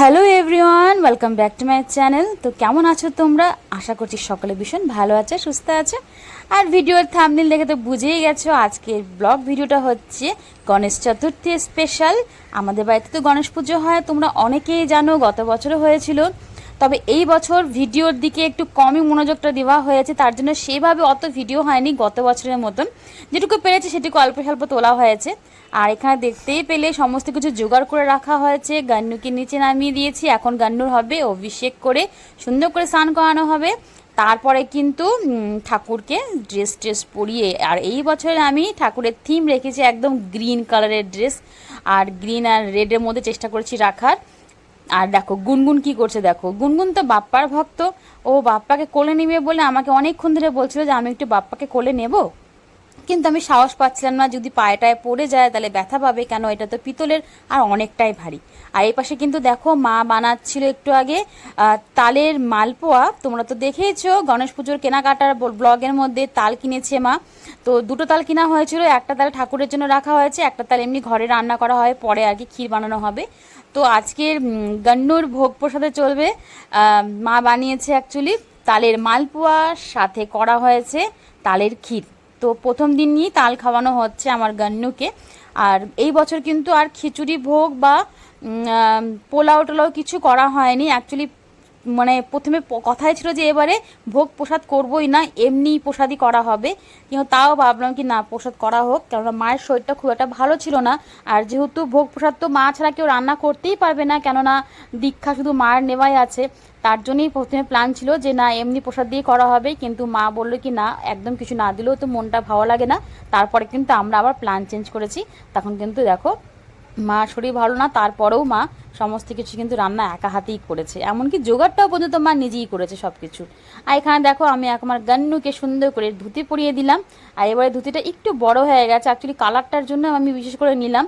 Hello everyone, welcome back to my channel. তো কেমন আছো তোমরা? আশা করছি সকলে ভীষণ ভালো আছে, সুস্থ আছে। আর ভিডিওর থামনিল দেখে তো বুঝেই গেছো, আজকের ব্লগ ভিডিওটা হচ্ছে গণেশ চতুর্থী স্পেশাল আমাদের বাড়িতে তো গণেশ পুজো হয়, তোমরা অনেকেই জানো, গত বছরও হয়েছিল। তবে এই বছর ভিডিওর দিকে একটু কমই মনোযোগটা দেওয়া হয়েছে, তার জন্য সেভাবে অত ভিডিও হয়নি গত বছরের মতন। যেটুকু পেরেছি সেটুকু অল্প স্বল্প তোলা হয়েছে। আর এখানে দেখতেই পেলে সমস্ত কিছু জোগাড় করে রাখা হয়েছে। গান্নুকে নিচে নামিয়ে দিয়েছি, এখন গান্নুর হবে অভিষেক করে সুন্দর করে স্নান করানো হবে। তারপরে কিন্তু ঠাকুরকে ড্রেস ট্রেস পরিয়ে, আর এই বছরে আমি ঠাকুরের থিম রেখেছি একদম গ্রিন কালারের ড্রেস আর গ্রিন আর রেডের মধ্যে চেষ্টা করেছি রাখার। আর দেখো, গুনগুন কি করছে দেখো? গুনগুন তো বাপ্পার ভক্ত। ও বাপ্পাকে কোলে নেবে বলে আমাকে অনেকক্ষণ ধরে বলছিল যে আমি একটু বাপ্পাকে কোলে নেব। কিন্তু আমি সাহস পাচ্ছিলাম না, যদি পায়েটায় পড়ে যায় তাহলে ব্যথা পাবে কেন? এটা তো পিতলের আর অনেকটাই ভারী। আর এই পাশে কিন্তু দেখো মা বানাচ্ছিল একটু আগে তালের মালপোয়া। তোমরা তো দেখেইছো, গণেশ পুজোর কেনাকাটার ব্লগের মধ্যে তাল কিনেছে মা। তো দুটো তাল কিনা হয়েছিল, একটা তাল ঠাকুরের জন্য রাখা হয়েছে, একটা তাল এমনি ঘরে রান্না করা হয়, পরে আর কি ক্ষীর বানানো হবে। তো আজকের গান্নুর ভোগ প্রসাদে চলবে। মা বানিয়েছে অ্যাকচুয়ালি তালের মালপোয়া, সাথে করা হয়েছে তালের ক্ষীর। তো প্রথম দিন নিয়েই তাল খাওয়ানো হচ্ছে আমার গান্নুকে। আর এই বছর কিন্তু আর খিচুড়ি ভোগ বা পোলাও টোলাও কিছু করা হয়নি। অ্যাকচুয়ালি মানে প্রথমে কথাই ছিল যে এবারে ভোগ প্রসাদ করবোই না এমনি প্রসাদই করা হবে। কিন্তু তাও ভাবলাম কি না, প্রসাদ করা হোক, কেননা মায়ের শরীরটা খুব একটা ভালো ছিল না। আর যেহেতু ভোগ প্রসাদ তো মা ছাড়া কেউ রান্না করতেই পারবে না, কেননা দীক্ষা শুধু মায়ের নেওয়াই আছে। তার জন্যই প্রথমে প্ল্যান ছিল যে না, এমনি প্রসাদ দিয়ে করা হবে। কিন্তু মা বলল কি না, একদম কিছু না দিলেও তো মনটা ভালো লাগে না। তারপরে কিন্তু আমরা আবার প্ল্যান চেঞ্জ করেছি। তখন কিন্তু দেখো, মা শরীর ভালো না, তারপরেও মা সমস্ত কিছু কিন্তু রান্না একা হাতেই করেছে। এমনকি জোগাড়টাও পর্যন্ত মা নিজেই করেছে সব কিছু আর এখানে দেখো, আমি আমার গান্নুকে সুন্দর করে ধুতি পরিয়ে দিলাম। আর এবারে ধুতিটা একটু বড় হয়ে গেছে। অ্যাকচুয়ালি কালারটার জন্য আমি বিশেষ করে নিলাম।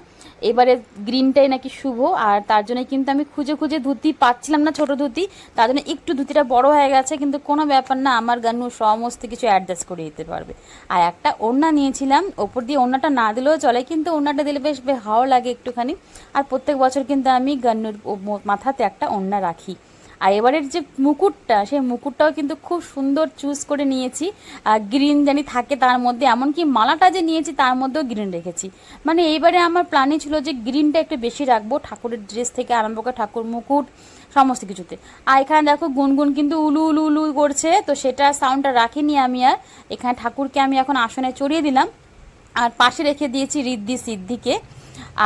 এবারে গ্রিনটাই নাকি শুভ। আর তার জন্য কিন্তু আমি খুঁজে খুঁজে ধুতি পাচ্ছিলাম না, ছোট ধুতি। তার জন্য একটু ধুতিটা বড় হয়ে গেছে। কিন্তু কোনো ব্যাপার না, আমার গান্নু সমস্ত কিছু অ্যাডজাস্ট করে দিতে পারবে। আর একটা ওড়না নিয়েছিলাম। ওপর দিয়ে ওড়নাটা না দিলেও চলে, কিন্তু ওড়নাটা দিলে বেশ ভালো লাগে একটুখানি। আর প্রত্যেক বছর কিন্তু আমি গান্নুর মো- মাথাতে একটা ওড়না রাখি। আর এবারের যে মুকুটটা, সেই মুকুটটাও কিন্তু খুব সুন্দর চুজ করে নিয়েছি। গ্রিন জানি থাকে তার মধ্যে, এমনকি মালাটা যে নিয়েছি তার মধ্যেও গ্রিন রেখেছি। মানে এইবারে আমার প্ল্যানই ছিল যে গ্রিনটা একটু বেশি রাখব, ঠাকুরের ড্রেস থেকে আরম্ভ করে ঠাকুর মুকুট, সমস্ত কিছুতে। আর এখানে দেখো গুনগুন কিন্তু উলু উলু উলু করছে, তো সেটা সাউন্ডটা রাখিনি আমি আর। এখানে ঠাকুরকে আমি এখন আসনে চড়িয়ে দিলাম। আর পাশে রেখে দিয়েছি রিদ্ধি সিদ্ধিকে।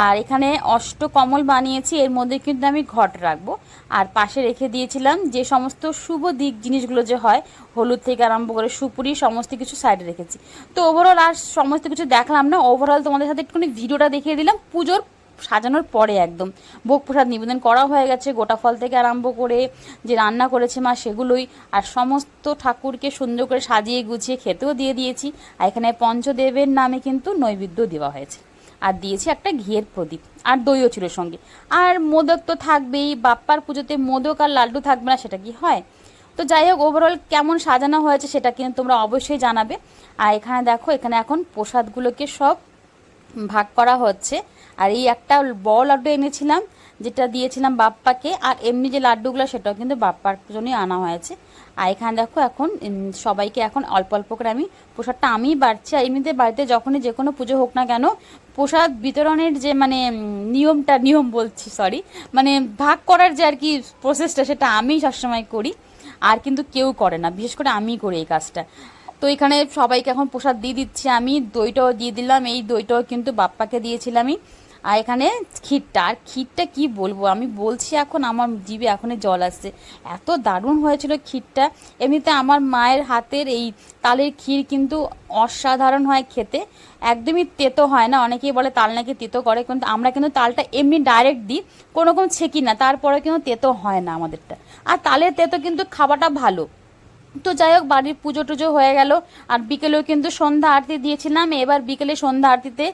আর এখানে অষ্টকমল বানিয়েছি, এর মধ্যে কিন্তু আমি ঘট রাখব। আর পাশে রেখে দিয়েছিলাম যে সমস্ত শুভ দিক জিনিসগুলো যে হয়, হলুদ থেকে আরম্ভ করে সুপুরি, সমস্ত কিছু সাইডে রেখেছি। তো ওভারঅল আর সমস্ত কিছু দেখলাম না ওভারঅল তোমাদের সাথে একটুখানি ভিডিওটা দেখিয়ে দিলাম, পুজোর সাজানোর পরে একদম। ভোগ প্রসাদ নিবেদন করা হয়ে গেছে, গোটা ফল থেকে আরম্ভ করে যে রান্না করেছে মা সেগুলোই, আর সমস্ত ঠাকুরকে সুন্দর করে সাজিয়ে গুছিয়ে খেতেও দিয়ে দিয়েছি। আর এখানে পঞ্চদেবের নামে কিন্তু নৈবেদ্য দেওয়া হয়েছে। আর দিয়েছি একটা ঘিয়ের প্রদীপ আর দইও ছিল সঙ্গে। আর মোদক তো থাকবেই, বাপ্পার পুজোতে মোদক আর লাড্ডু থাকবে না, সেটা কি হয়? তো যাই হোক ওভারঅল কেমন সাজানো হয়েছে সেটা কিন্তু তোমরা অবশ্যই জানাবে। আর এখানে দেখো, এখানে এখন প্রসাদগুলোকে সব ভাগ করা হচ্ছে। আর এই একটা বড় লাড্ডু এনেছিলাম, যেটা দিয়েছিলাম বাপ্পাকে। আর এমনি যে লাড্ডুগুলো, সেটাও কিন্তু বাপ্পার জন্যই আনা হয়েছে। আর এখানে দেখো এখন সবাইকে এখন অল্প অল্প করে আমি প্রসাদটা আমিই বাড়ছি, আর এমনিতে বাড়িতে যখনই যে কোনো পুজো হোক না কেন, প্রসাদ বিতরণের যে মানে নিয়মটা, নিয়ম বলছি সরি মানে ভাগ করার যে আর কি প্রসেসটা সেটা আমিই সবসময় করি, আর কিন্তু কেউ করে না, বিশেষ করে আমিই করি এই কাজটা। তো এখানে সবাইকে এখন প্রসাদ দিয়ে দিচ্ছি আমি, দইটাও দিয়ে দিলাম, এই দইটাও কিন্তু বাপ্পাকে দিয়েছিলামই। আর এখানে ক্ষীরটা, আর ক্ষীরটা কি বলব? আমি বলছি এখন আমার জিভে এখনই জল আসছে। এত দারুণ হয়েছিল ক্ষীরটা। এমনিতে আমার মায়ের হাতের এই তালের ক্ষীর কিন্তু অসাধারণ হয় খেতে। একদমই তেতো হয় না, অনেকেই বলে তাল নাকি তেতো করে, কিন্তু আমরা কিন্তু তালটা এমনি ডাইরেক্ট দিই, কোনো রকম ছেঁকি না তারপরে কিন্তু তেতো হয় না আমাদেরটা। আর তালের তেতো কিন্তু খাওয়াটা ভালো। তো যাই হোক, বাড়ির পুজো টুজো হয়ে গেল। আর বিকেলেও কিন্তু সন্ধ্যা আরতি দিয়েছিলাম। এবার বিকেলে সন্ধ্যা আরতিতে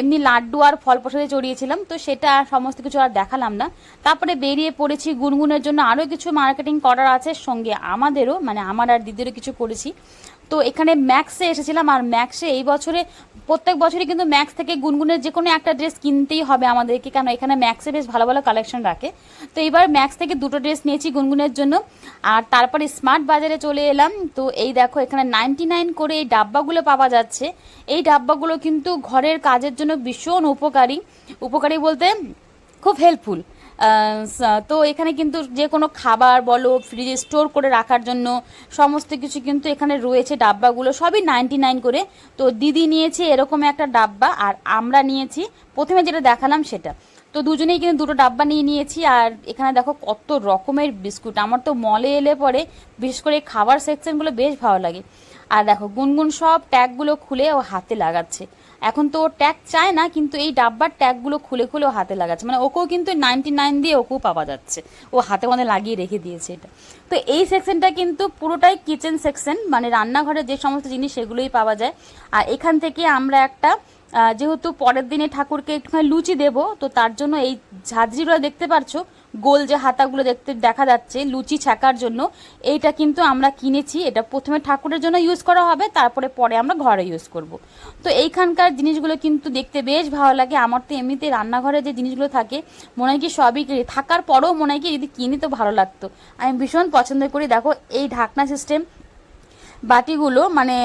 এমনি লাড্ডু আর ফল প্রসাদে চড়িয়েছিলাম। তো সেটা সমস্ত কিছু আর দেখালাম না। তারপরে বেরিয়ে পড়েছি গুনগুনের জন্য। আরও কিছু মার্কেটিং করার আছে সঙ্গে আমাদেরও মানে আমার আর দিদিরও কিছু করেছি। তো এখানে ম্যাক্সে এসেছিলাম আর ম্যাক্সে এই বছরে প্রত্যেক বছরই কিন্তু ম্যাক্স থেকে গুনগুনের যে কোনো একটা ড্রেস কিনতেই হবে আমাদেরকে, কেন এখানে ম্যাক্সে বেশ ভালো ভালো কালেকশন রাখে। তো এবার ম্যাক্স থেকে দুটো ড্রেস নিয়েছি গুনগুনের জন্য। আর তারপরে স্মার্ট বাজারে চলে এলাম। তো এই দেখো এখানে নাইনটি নাইন করে এই ডাব্বাগুলো পাওয়া যাচ্ছে। এই ডাব্বাগুলো কিন্তু ঘরের কাজের জন্য ভীষণ উপকারী। উপকারী বলতে খুব হেল্পফুল তো এখানে কিন্তু যে কোনো খাবার বলো ফ্রিজে স্টোর করে রাখার জন্য সমস্ত কিছু কিন্তু এখানে রয়েছে, ডাব্বাগুলো সবই নাইনটি নাইন করে। তো দিদি নিয়েছে এরকম একটা ডাব্বা আর আমরা নিয়েছি। প্রথমে যেটা দেখালাম সেটা। তো দুজনেই কিন্তু দুটো ডাব্বা নিয়ে নিয়েছি আর এখানে দেখো কত রকমের বিস্কুট। আমার তো মলে এলে পরে বিশেষ করে খাবার সেকশনগুলো বেশ ভালো লাগে। আর দেখো গুনগুন সব ট্যাগগুলো খুলে ও হাতে লাগাচ্ছে। এখন তো ও ট্যাগ চায় না, কিন্তু এই ডাব্বার ট্যাগগুলো খুলে খুলে হাতে লাগাচ্ছে। মানে ওকেও কিন্তু নাইনটি নাইন দিয়ে ওকেও পাওয়া যাচ্ছে। ও হাতে মানে লাগিয়ে রেখে দিয়েছে এটা। তো এই সেকশনটা কিন্তু পুরোটাই কিচেন সেকশন মানে রান্নাঘরে যে সমস্ত জিনিস সেগুলোই পাওয়া যায়। আর এখান থেকে আমরা একটা যেহেতু পরের দিনে ঠাকুরকে একটুখানি লুচি দেব, তো তার জন্য এই ঝাঁঝরিগুলো দেখতে পারছ গোল যে হাতাগুলো দেখতে দেখা যাচ্ছে, লুচি ছাকার জন্য, এইটা কিন্তু আমরা কিনেছি। এটা প্রথমে ঠাকুরের জন্য ইউজ করা হবে, তারপরে পরে আমরা ঘরে ইউজ করব। তো এইখানকার জিনিসগুলো কিন্তু দেখতে বেশ ভালো লাগে। আমার তো এমনিতে রান্নাঘরে যে জিনিসগুলো থাকে, মনে হয় কি সবই। থাকার পরেও মনে হয় কি যদি কিনি তো ভালো লাগতো। আমি ভীষণ পছন্দ করি। দেখো, এই ঢাকনা সিস্টেম বাটিগুলো মানে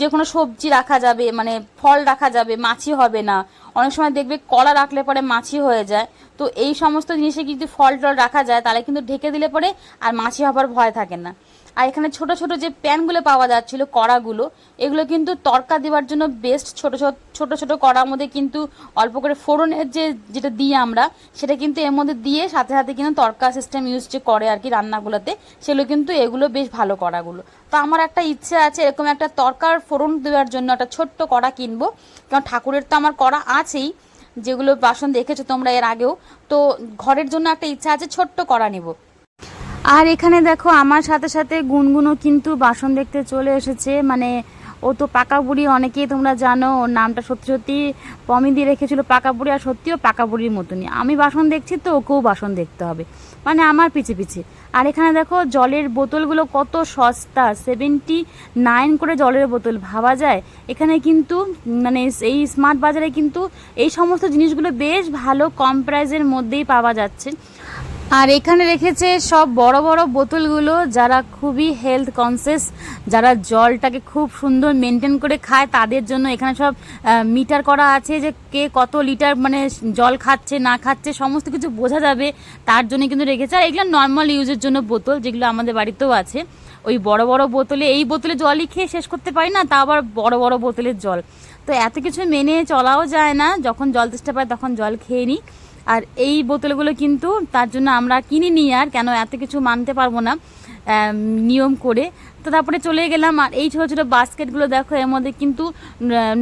যে কোনো সবজি রাখা যাবে মানে ফল রাখা যাবে, মাছি হবে না অনেক সময় দেখবে কলা রাখলে পরে মাছি হয়ে যায়। তো এই সমস্ত জিনিসে যদি ফল টল রাখা যায়, তাহলে কিন্তু ঢেকে দিলে পরে আর মাছি হবার ভয় থাকে না। আর এখানে ছোট ছোট যে প্যানগুলো পাওয়া যাচ্ছিল, কড়াগুলো, এগুলো কিন্তু তরকা দেওয়ার জন্য বেস্ট ছোট ছোট ছোট ছোট কড়ার মধ্যে কিন্তু অল্প করে ফোড়নের যে, যেটা দিই আমরা, সেটা কিন্তু এর মধ্যে দিয়ে সাথে সাথে কিন্তু তরকা সিস্টেম ইউজ যে করে আর কি রান্নাগুলোতে, সেগুলো কিন্তু এগুলো বেশ ভালো কড়াগুলো। তো আমার একটা ইচ্ছে আছে এরকম একটা তরকার ফোড়ন দেওয়ার জন্য একটা ছোট্ট কড়া কিনবো, কারণ ঠাকুরের তো আমার কড়া আছেই, যেগুলো বাসন দেখেছ তোমরা এর আগেও, তো ঘরের জন্য একটা ইচ্ছা আছে ছোট্ট কড়া নেব। আর এখানে দেখো, আমার সাথে সাথে গুনগুনও কিন্তু বাসন দেখতে চলে এসেছে। মানে ও তো পাকা বুড়ি, অনেকেই তোমরা জানো, ওর নামটা সত্যি সত্যি পমি দিয়ে রেখেছিল পাকা বুড়ি, আর সত্যিও পাকা বুড়ির মতনই। আমি বাসন দেখছি তো, ওকেও বাসন দেখতে হবে। মানে আমার পিছে পিছে। আর এখানে দেখো, জলের বোতলগুলো কত সস্তা সেভেন্টি নাইন করে জলের বোতল, ভাবা যায়? এখানে কিন্তু মানে এই স্মার্ট বাজারে কিন্তু এই সমস্ত জিনিসগুলো বেশ ভালো কম প্রাইসের মধ্যেই পাওয়া যাচ্ছে। আর এখানে রেখেছে সব বড় বড় বোতলগুলো যারা খুবই হেলথ কনসিয়াস যারা জলটাকে খুব সুন্দর মেনটেন করে খায়, তাদের জন্য এখানে সব মিটার করা আছে যে কে কত লিটার মানে জল খাচ্ছে, না খাচ্ছে, সমস্ত কিছু বোঝা যাবে। তার জন্য কিন্তু রেখেছে। আর এগুলো নর্মাল ইউজের জন্য বোতল যেগুলো আমাদের বাড়িতেও আছে। ওই বড় বড় বোতলে, এই বোতলে জলই খেয়ে শেষ করতে পারি না, তা আবার বড় বড় বোতলের জল। তো এত কিছু মেনে চলাও যায় না। যখন জল তেষ্টা পায়, তখন জল খেয়ে নিই। আর এই বোতলগুলো কিন্তু তার জন্য আমরা কিনে নিই আর কেন এত কিছু মানতে পারব না নিয়ম করে। তো তারপরে চলে গেলাম আর এই ছোটো ছোটো বাস্কেটগুলো দেখো, এর মধ্যে কিন্তু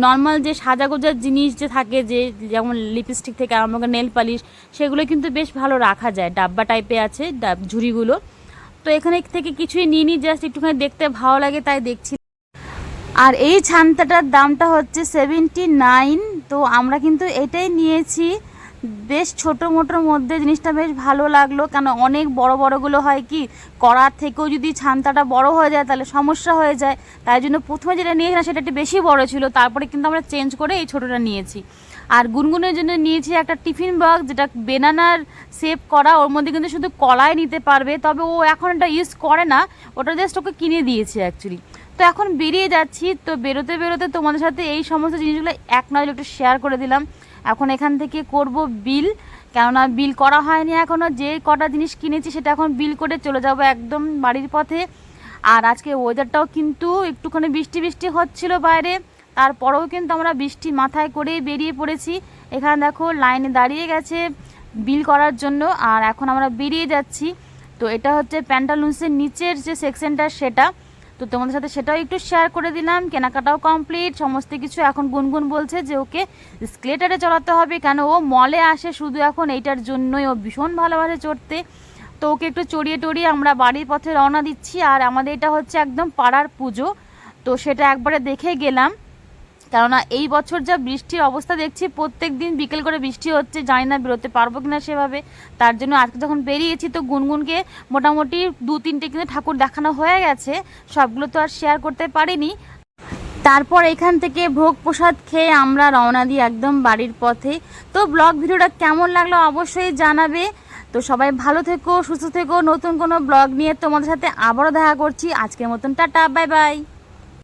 নর্মাল যে সাজাগোজার জিনিস যে থাকে যে, যেমন লিপস্টিক থেকে আরম্ভ করে নেল পালিশ সেগুলো কিন্তু বেশ ভালো রাখা যায়। ডাব্বা টাইপে আছে, ডাব, ঝুড়িগুলো। তো এখানে থেকে কিছুই নিয়ে নিই জাস্ট একটুখানি দেখতে ভালো লাগে তাই দেখছি। আর এই ছান্তাটার দামটা হচ্ছে সেভেন্টি নাইন তো আমরা কিন্তু এটাই নিয়েছি। বেশ ছোটো মোটোর মধ্যে জিনিসটা বেশ ভালো লাগল। কেন অনেক বড় বড়গুলো হয় কি করার থেকেও যদি ছান্তাটা বড় হয়ে যায় তাহলে সমস্যা হয়ে যায়। তাই জন্য প্রথমে যেটা নিয়েছিলাম সেটা একটু বেশি বড় ছিল, তারপরে কিন্তু আমরা চেঞ্জ করে এই ছোটোটা নিয়েছি। আর গুনগুনের জন্য নিয়েছি একটা টিফিন বক্স, যেটা বেনানার সেভ করা, ওর মধ্যে কিন্তু শুধু কলাই নিতে পারবে, তবে ও এখন এটা ইউজ করে না, ওটা জাস্ট ওকে কিনে দিয়েছে অ্যাকচুয়ালি তো এখন বেরিয়ে যাচ্ছি, তো বেরোতে বেরোতে তোমাদের সাথে এই সমস্ত জিনিসগুলো এক নজরে একটু শেয়ার করে দিলাম। এখন এখান থেকে করব বিল কেননা বিল করা হয়নি এখনও যে কটা জিনিস কিনেছি সেটা এখন বিল করে চলে যাব একদম বাড়ির পথে। আর আজকে ওয়েদারটাও কিন্তু একটুখানি বৃষ্টি বৃষ্টি হচ্ছিল বাইরে। তারপরেও কিন্তু আমরা বৃষ্টি মাথায় করেই বেরিয়ে পড়েছি। এখানে দেখো লাইনে দাঁড়িয়ে গেছে বিল করার জন্য, আর এখন আমরা বেরিয়ে যাচ্ছি। তো এটা হচ্ছে প্যান্টালুন্সের নিচের যে সেকশনটা, সেটা। তো তোমাদের সাথে সেটাও একটু শেয়ার করে দিলাম। কেনাকাটাও কমপ্লিট সমস্ত কিছু এখন গুনগুন বলছে যে ওকে স্কেলেটারে চড়াতে হবে কেন? ও মলে আসে শুধু এখন এইটার জন্যই। ও ভীষণ ভালোবাসে চড়তে। তো ওকে একটু চড়িয়ে টড়িয়ে আমরা বাড়ির পথে রওনা দিচ্ছি। আর আমাদের এটা হচ্ছে একদম পাড়ার পুজো। তো সেটা একবারে দেখে গেলাম। কেননা এই বছর যা বৃষ্টির অবস্থা দেখছি, প্রত্যেক দিন বিকেল করে বৃষ্টি হচ্ছে, জানি না বেরোতে পারব কিনা সেভাবে। তার জন্য আজকে যখন বেরিয়েছি তো গুনগুনকে মোটামুটি দু, তিনটে কিন্তু ঠাকুর দেখানো হয়ে গেছে। সবগুলো তো আর শেয়ার করতে পারিনি। তারপর এখান থেকে ভোগ প্রসাদ খেয়ে আমরা রওনা দিই একদম বাড়ির পথে। তো ব্লগ ভিডিওটা কেমন লাগল অবশ্যই জানাবে। তো সবাই ভালো থেকো, সুস্থ থেকো। নতুন কোনো ব্লগ নিয়ে তোমাদের সাথে আবারও দেখা করছি। আজকের মতন টাটা বাই বাই